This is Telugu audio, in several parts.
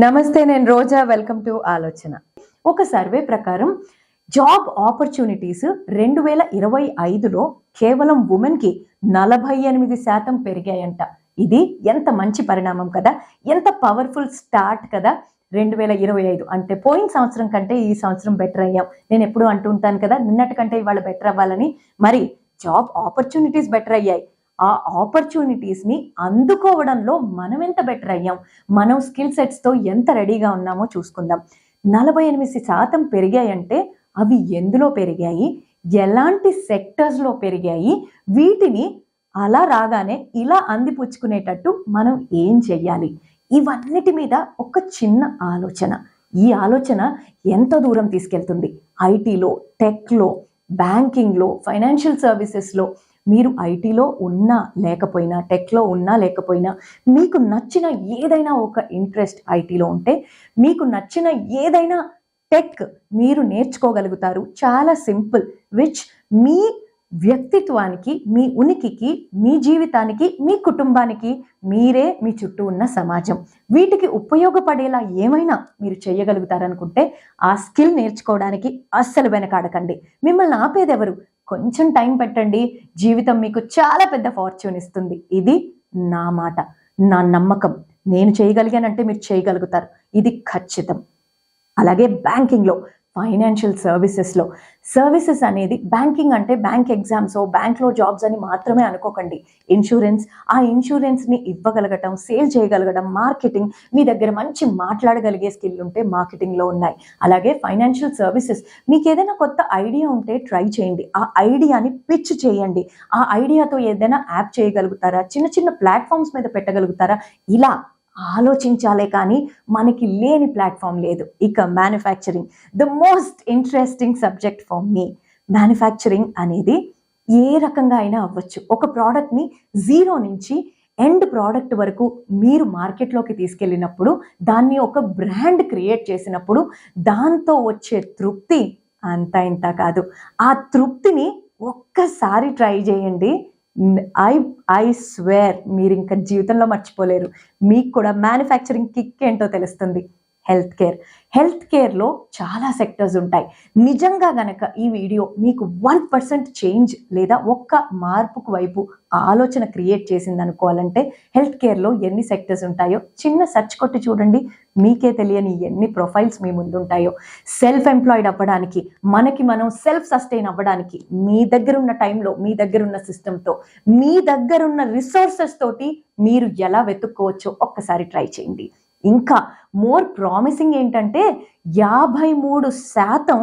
నమస్తే నేను రోజా. వెల్కమ్ టు ఆలోచన. ఒక సర్వే ప్రకారం జాబ్ ఆపర్చునిటీస్ రెండు వేల ఇరవై ఐదులో కేవలం ఉమెన్కి నలభై ఎనిమిది శాతం పెరిగాయంట. ఇది ఎంత మంచి పరిణామం కదా? ఎంత పవర్ఫుల్ స్టార్ట్ కదా? రెండు వేల ఇరవై ఐదు. అంటే పోయిన సంవత్సరం కంటే ఈ సంవత్సరం బెటర్ అయ్యాం. నేను ఎప్పుడు అంటుంటాను కదా నిన్నటి కంటే ఇవాళ బెటర్ అవ్వాలని. మరి జాబ్ ఆపర్చునిటీస్ బెటర్ అయ్యాయి. ఆ ఆపర్చునిటీస్ని అందుకోవడంలో మనం ఎంత బెటర్ అయ్యాం? మనం స్కిల్ సెట్స్తో ఎంత రెడీగా ఉన్నామో చూసుకుందాం. నలభై ఎనిమిది శాతం పెరిగాయంటే అవి ఎందులో పెరిగాయి? ఎలాంటి సెక్టర్స్లో పెరిగాయి? వీటిని అలా రాగానే ఇలా అందిపుచ్చుకునేటట్టు మనం ఏం చెయ్యాలి? ఇవన్నిటి మీద ఒక చిన్న ఆలోచన. ఈ ఆలోచన ఎంత దూరం తీసుకెళ్తుంది? ఐటీలో టెక్లో బ్యాంకింగ్లో ఫైనాన్షియల్ సర్వీసెస్లో మీరు ఐటీలో ఉన్నా లేకపోయినా టెక్లో ఉన్నా లేకపోయినా మీకు నచ్చిన ఏదైనా ఒక ఇంట్రెస్ట్ ఐటీలో ఉంటే మీకు నచ్చిన ఏదైనా టెక్ మీరు నేర్చుకోగలుగుతారు. చాలా సింపుల్ విచ్ మీ వ్యక్తిత్వానికి మీ ఉనికికి మీ జీవితానికి మీ కుటుంబానికి మీరే మీ చుట్టూ ఉన్న సమాజం. వీటికి ఉపయోగపడేలా ఏమైనా మీరు చేయగలుగుతారనుకుంటే ఆ స్కిల్ నేర్చుకోవడానికి అస్సలు వెనకాడకండి. మిమ్మల్ని ఆపేదెవరు? కొంచెం టైం పెట్టండి. జీవితం మీకు చాలా పెద్ద ఫార్చ్యూన్ ఇస్తుంది. ఇది నా మాట నా నమ్మకం. నేను చేయగలిగానంటే మీరు చేయగలుగుతారు. ఇది ఖచ్చితం. అలాగే బ్యాంకింగ్లో ఫైనాన్షియల్ సర్వీసెస్లో సర్వీసెస్ అనేది బ్యాంకింగ్ అంటే బ్యాంక్ ఎగ్జామ్స్ బ్యాంక్లో జాబ్స్ అని మాత్రమే అనుకోకండి. ఇన్సూరెన్స్ ఆ ఇన్సూరెన్స్ని ఇవ్వగలగటం సేల్ చేయగలగడం మార్కెటింగ్ మీ దగ్గర మంచి మాట్లాడగలిగే స్కిల్ ఉంటే మార్కెటింగ్లో ఉన్నాయి. అలాగే ఫైనాన్షియల్ సర్వీసెస్ మీకు ఏదైనా కొత్త ఐడియా ఉంటే ట్రై చేయండి. ఆ ఐడియాని పిచ్ చేయండి. ఆ ఐడియాతో ఏదైనా యాప్ చేయగలుగుతారా? చిన్న చిన్న ప్లాట్ఫామ్స్ మీద పెట్టగలుగుతారా? ఇలా ఆలోచించాలే కానీ మనకి లేని ప్లాట్ఫామ్ లేదు. ఇక manufacturing the most interesting subject for me manufacturing అనేది ఏ రకంగా అయినా అవ్వచ్చు. ఒక ప్రోడక్ట్ని జీరో నుంచి ఎండ్ ప్రోడక్ట్ వరకు మీరు మార్కెట్లోకి తీసుకెళ్ళినప్పుడు దాన్ని ఒక బ్రాండ్ క్రియేట్ చేసినప్పుడు దాంతో వచ్చే తృప్తి అంత ఇంత కాదు. ఆ తృప్తిని ఒక్కసారి ట్రై చేయండి. ఐ ఐ స్వేర్ మీరు ఇంకా జీవితంలో మర్చిపోలేరు. మీకు కూడా మ్యానుఫ్యాక్చరింగ్ కిక్ ఏంటో తెలుస్తుంది. Health care. హెల్త్ కేర్లో చాలా సెక్టర్స్ ఉంటాయి. నిజంగా గనక ఈ వీడియో మీకు వన్ పర్సెంట్ చేంజ్ లేదా ఒక్క మార్పుకు వైపు ఆలోచన క్రియేట్ చేసింది అనుకోవాలంటే హెల్త్ కేర్లో ఎన్ని సెక్టర్స్ ఉంటాయో చిన్న సెర్చ్ కొట్టి చూడండి. మీకే తెలియని ఎన్ని ప్రొఫైల్స్ మీ ముందుంటాయో. సెల్ఫ్ ఎంప్లాయిడ్ అవ్వడానికి మనకి మనం సెల్ఫ్ సస్టైన్ అవ్వడానికి మీ దగ్గర ఉన్న టైంలో మీ దగ్గర ఉన్న సిస్టంతో మీ దగ్గర ఉన్న రిసోర్సెస్ తోటి మీరు ఎలా వెతుక్కోవచ్చో ఒక్కసారి ట్రై చేయండి. ఇంకా మోర్ ప్రామిసింగ్ ఏంటంటే యాభై మూడు శాతం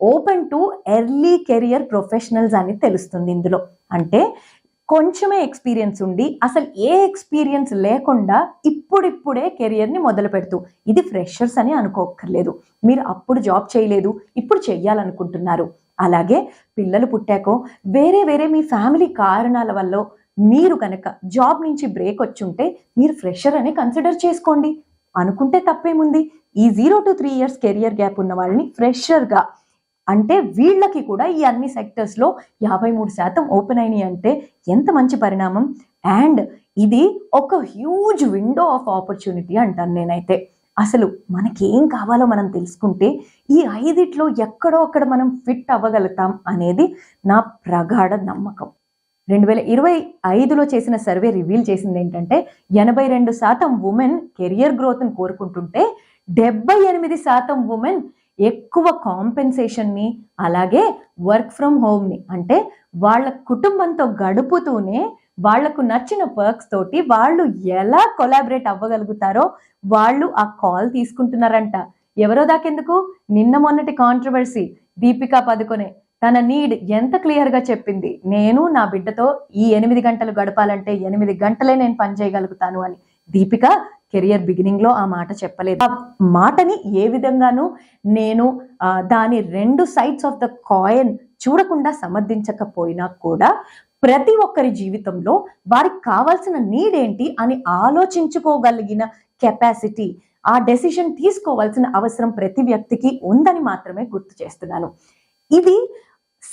open to early career professionals అని తెలుస్తుంది ఇందులో. అంటే కొంచెమే ఎక్స్పీరియన్స్ ఉండి అసలు ఏ ఎక్స్పీరియన్స్ లేకుండా ఇప్పుడిప్పుడే కెరియర్ని మొదలు పెడుతూ ఇది ఫ్రెషర్స్ అని అనుకోక్కర్లేదు. మీరు అప్పుడు జాబ్ చేయలేదు ఇప్పుడు చెయ్యాలనుకుంటున్నారు. అలాగే పిల్లలు పుట్టాకో వేరే వేరే మీ ఫ్యామిలీ కారణాల వల్ల మీరు కనుక జాబ్ నుంచి బ్రేక్ వచ్చుంటే మీరు ఫ్రెషర్ అని కన్సిడర్ చేసుకోండి. అనుకుంటే తప్పేముంది? ఈ zero to three years career gap ఉన్న వాళ్ళని ఫ్రెషర్గా అంటే వీళ్ళకి కూడా ఈ అన్ని సెక్టర్స్లో యాభై మూడు శాతం ఓపెన్ అయినాయి అంటే ఎంత మంచి పరిణామం? అండ్ ఇది ఒక హ్యూజ్ విండో ఆఫ్ ఆపర్చునిటీ అంటాను నేనైతే. అసలు మనకేం కావాలో మనం తెలుసుకుంటే ఈ ఐదిట్లో ఎక్కడో అక్కడ మనం ఫిట్ అవ్వగలుగుతాం అనేది నా ప్రగాఢ నమ్మకం. రెండు వేల ఇరవై ఐదులో చేసిన సర్వే రివీల్ చేసింది ఏంటంటే ఎనభై రెండు శాతం ఉమెన్ కెరియర్ గ్రోత్ని కోరుకుంటుంటే డెబ్బై ఎనిమిది శాతం ఉమెన్ ఎక్కువ కాంపెన్సేషన్ని అలాగే వర్క్ ఫ్రమ్ హోమ్ని అంటే వాళ్ళ కుటుంబంతో గడుపుతూనే వాళ్ళకు నచ్చిన పర్క్స్ తోటి వాళ్ళు ఎలా కొలాబరేట్ అవ్వగలుగుతారో వాళ్ళు ఆ కాల్ తీసుకుంటున్నారంట. ఎవరో దాకెందుకు? నిన్న మొన్నటి కాంట్రవర్సీ దీపికా పదుకొనే. తన నీడ్ ఎంత క్లియర్గా చెప్పింది నేను నా బిడ్డతో ఈ ఎనిమిది గంటలు గడపాలంటే ఎనిమిది గంటలే నేను పని చేయగలుగుతాను అని. దీపిక కెరియర్ బిగినింగ్లో ఆ మాట చెప్పలేదు. ఆ మాటని ఏ విధంగానూ నేను దాని రెండు సైడ్స్ ఆఫ్ ద కాయిన్ చూడకుండా సమర్థించకపోయినా కూడా ప్రతి ఒక్కరి జీవితంలో వారికి కావాల్సిన నీడ్ ఏంటి అని ఆలోచించుకోగలిగిన కెపాసిటీ ఆ డెసిషన్ తీసుకోవాల్సిన అవసరం ప్రతి వ్యక్తికి ఉందని మాత్రమే గుర్తు చేస్తున్నాను. ఇది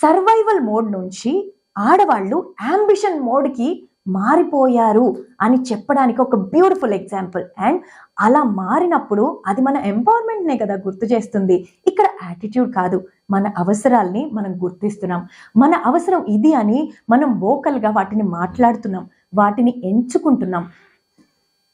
సర్వైవల్ మోడ్ నుంచి ఆడవాళ్ళు అంబిషన్ మోడ్కి మారిపోయారు అని చెప్పడానికి ఒక బ్యూటిఫుల్ ఎగ్జాంపుల్. అండ్ అలా మారినప్పుడు అది మన ఎంపవర్మెంట్నే కదా గుర్తు చేస్తుంది. ఇక్కడ యాటిట్యూడ్ కాదు. మన అవసరాల్ని మనం గుర్తిస్తున్నాం. మన అవసరం ఇది అని మనం వోకల్గా వాటిని మాట్లాడుతున్నాం. వాటిని ఎంచుకుంటున్నాం.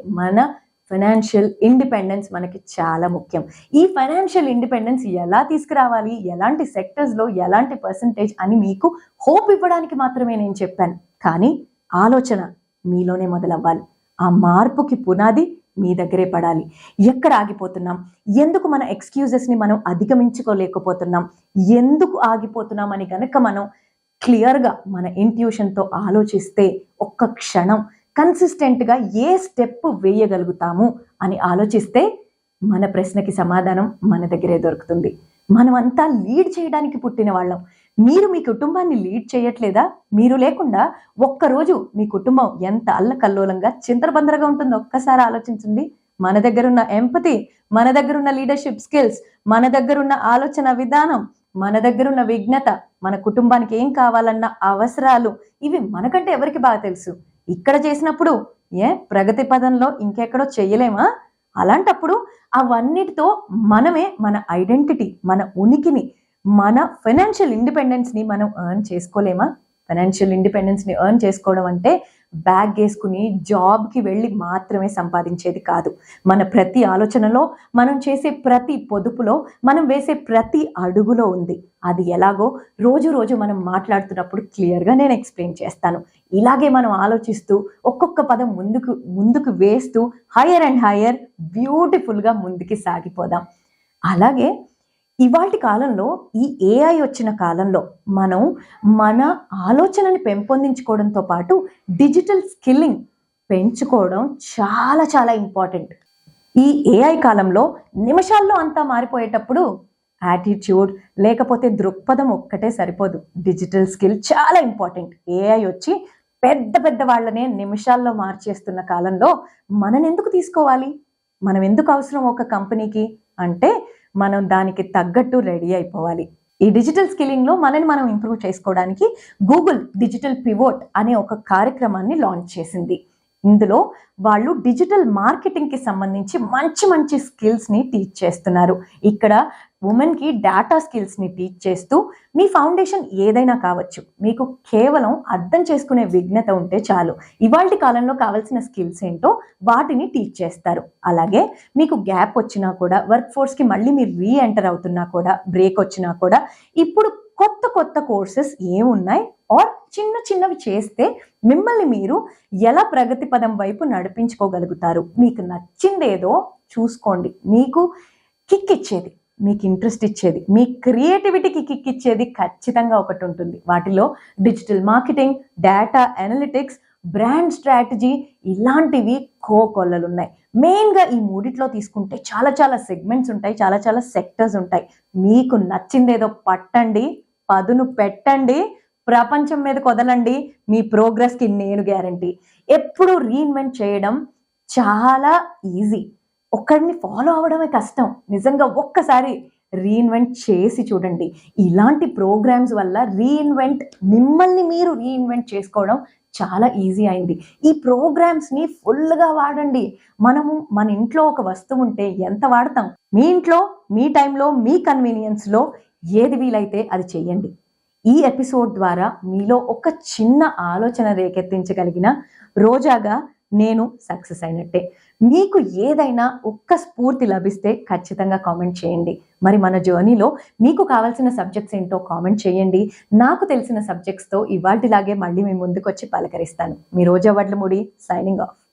మన ఫైనాన్షియల్ ఇండిపెండెన్స్ మనకి చాలా ముఖ్యం. ఈ ఫైనాన్షియల్ ఇండిపెండెన్స్ ఎలా తీసుకురావాలి? ఎలాంటి సెక్టర్స్లో ఎలాంటి పర్సంటేజ్ అని మీకు హోప్ ఇవ్వడానికి మాత్రమే నేను చెప్పాను. కానీ ఆలోచన మీలోనే మొదలవ్వాలి. ఆ మార్పుకి పునాది మీ దగ్గరే పడాలి. ఎక్కడ ఆగిపోతున్నాం? ఎందుకు మన ఎక్స్క్యూజెస్ని మనం అధిగమించుకోలేకపోతున్నాం? ఎందుకు ఆగిపోతున్నాం అని కనుక మనం క్లియర్గా మన ఇంట్యూషన్తో ఆలోచిస్తే ఒక్క క్షణం కన్సిస్టెంట్గా ఏ స్టెప్ వేయగలుగుతాము అని ఆలోచిస్తే మన ప్రశ్నకి సమాధానం మన దగ్గరే దొరుకుతుంది. మనమంతా లీడ్ చేయడానికి పుట్టిన వాళ్ళం. మీరు మీ కుటుంబాన్ని లీడ్ చేయట్లేదా? మీరు లేకుండా ఒక్కరోజు మీ కుటుంబం ఎంత అల్లకల్లోలంగా చింతరబందరగా ఉంటుందో ఒక్కసారి ఆలోచించండి. మన దగ్గరున్న ఎంపతి మన దగ్గరున్న లీడర్షిప్ స్కిల్స్ మన దగ్గరున్న ఆలోచన విధానం మన దగ్గరున్న విఘ్నత మన కుటుంబానికి ఏం కావాలన్న అవసరాలు ఇవి మనకంటే ఎవరికి బాగా తెలుసు? ఇక్కడ చేసినప్పుడు ఏ ప్రగతి పదంలో ఇంకెక్కడో చేయలేమా? అలాంటప్పుడు అవన్నిటితో మనమే మన ఐడెంటిటీ మన ఉనికిని మన ఫైనాన్షియల్ ఇండిపెండెన్స్ని మనం ఎర్న్ చేసుకోలేమా? ఫైనాన్షియల్ ఇండిపెండెన్స్ని ఎర్న్ చేసుకోవడం అంటే బ్యాగ్ వేసుకుని జాబ్కి వెళ్ళి మాత్రమే సంపాదించేది కాదు. మన ప్రతి ఆలోచనలో మనం చేసే ప్రతి పొదుపులో మనం వేసే ప్రతి అడుగులో ఉంది. అది ఎలాగో రోజు రోజు మనం మాట్లాడుతున్నప్పుడు క్లియర్గా నేను ఎక్స్ప్లెయిన్ చేస్తాను. ఇలాగే మనం ఆలోచిస్తూ ఒక్కొక్క పదం ముందుకు ముందుకు వేస్తూ హయ్యర్ అండ్ హయ్యర్ బ్యూటిఫుల్గా ముందుకి సాగిపోదాం. అలాగే ఇవాటి కాలంలో ఈ ఏఐ వచ్చిన కాలంలో మనం మన ఆలోచనని పెంపొందించుకోవడంతో పాటు డిజిటల్ స్కిల్లింగ్ పెంచుకోవడం చాలా చాలా ఇంపార్టెంట్. ఈ ఏఐ కాలంలో నిమిషాల్లో అంతా మారిపోయేటప్పుడు యాటిట్యూడ్ లేకపోతే దృక్పథం ఒక్కటే సరిపోదు. డిజిటల్ స్కిల్ చాలా ఇంపార్టెంట్. ఏఐ వచ్చి పెద్ద పెద్ద వాళ్ళనే నిమిషాల్లో మార్చేస్తున్న కాలంలో మనని ఎందుకు తీసుకోవాలి? మనం ఎందుకు అవసరం ఒక కంపెనీకి? అంటే మనం దానికి తగ్గట్టు రెడీ అయిపోవాలి. ఈ డిజిటల్ స్కిల్లింగ్లో మనని మనం ఇంప్రూవ్ చేసుకోవడానికి గూగుల్ డిజిటల్ పివోట్ అనే ఒక కార్యక్రమాన్ని లాంచ్ చేసింది. ఇందులో వాళ్ళు డిజిటల్ మార్కెటింగ్కి సంబంధించి మంచి మంచి స్కిల్స్ని టీచ్ చేస్తున్నారు. ఇక్కడ ఉమెన్కి డేటా స్కిల్స్ని టీచ్ చేస్తూ మీ ఫౌండేషన్ ఏదైనా కావచ్చు మీకు కేవలం అర్థం చేసుకునే విఘ్నత ఉంటే చాలు. ఇవాళ కాలంలో కావాల్సిన స్కిల్స్ ఏంటో వాటిని టీచ్ చేస్తారు. అలాగే మీకు గ్యాప్ వచ్చినా కూడా వర్క్ ఫోర్స్కి మళ్ళీ మీరు రీ ఎంటర్ అవుతున్నా కూడా బ్రేక్ వచ్చినా కూడా ఇప్పుడు కొత్త కొత్త కోర్సెస్ ఏమున్నాయి? ఆర్ చిన్న చిన్నవి చేస్తే మిమ్మల్ని మీరు ఎలా ప్రగతి పదం వైపు నడిపించుకోగలుగుతారు? మీకు నచ్చిందేదో చూసుకోండి. మీకు కిక్ ఇచ్చేది మీకు ఇంట్రెస్ట్ ఇచ్చేది మీ క్రియేటివిటీకి కిక్ ఇచ్చేది ఖచ్చితంగా ఒకటి ఉంటుంది. వాటిలో digital marketing data analytics brand strategy ఇలాంటివి కోకొల్లలు ఉన్నాయి మెయిన్గా ఈ మూడిట్లో తీసుకుంటే చాలా చాలా సెగ్మెంట్స్ ఉంటాయి చాలా చాలా సెక్టర్స్ ఉంటాయి. మీకు నచ్చిందేదో పట్టండి. పదును పెట్టండి. ప్రపంచం మీద కొదలండి. మీ ప్రోగ్రెస్కి నేను గ్యారంటీ ఎప్పుడు రీఇన్వెంట్ చేయడం చాలా ఈజీ ఒక్కడిని ఫాలో అవ్వడమే కష్టం. నిజంగా ఒక్కసారి రీఇన్వెంట్ చేసి చూడండి. ఇలాంటి ప్రోగ్రామ్స్ వల్ల రీఇన్వెంట్ మిమ్మల్ని మీరు రీఇన్వెంట్ చేసుకోవడం చాలా ఈజీ అయింది. ఈ ప్రోగ్రామ్స్ని ఫుల్గా వాడండి. మనము మన ఇంట్లో ఒక వస్తువు ఉంటే ఎంత వాడతాం? మీ ఇంట్లో మీ టైంలో మీ కన్వీనియన్స్లో ఏది వీలైతే అది చెయ్యండి. ఈ ఎపిసోడ్ ద్వారా మీలో ఒక చిన్న ఆలోచన రేకెత్తించగలిగిన రోజాగా నేను సక్సెస్ అయినట్టే. మీకు ఏదైనా ఒక్క స్ఫూర్తి లభిస్తే ఖచ్చితంగా కామెంట్ చేయండి. మరి మన జర్నీలో మీకు కావాల్సిన సబ్జెక్ట్స్ ఏంటో కామెంట్ చేయండి. నాకు తెలిసిన సబ్జెక్ట్స్తో ఇవాటిలాగే మళ్ళీ మీ ముందుకు వచ్చి పలకరిస్తాను. మీ రోజా వడ్లముడి సైనింగ్ ఆఫ్.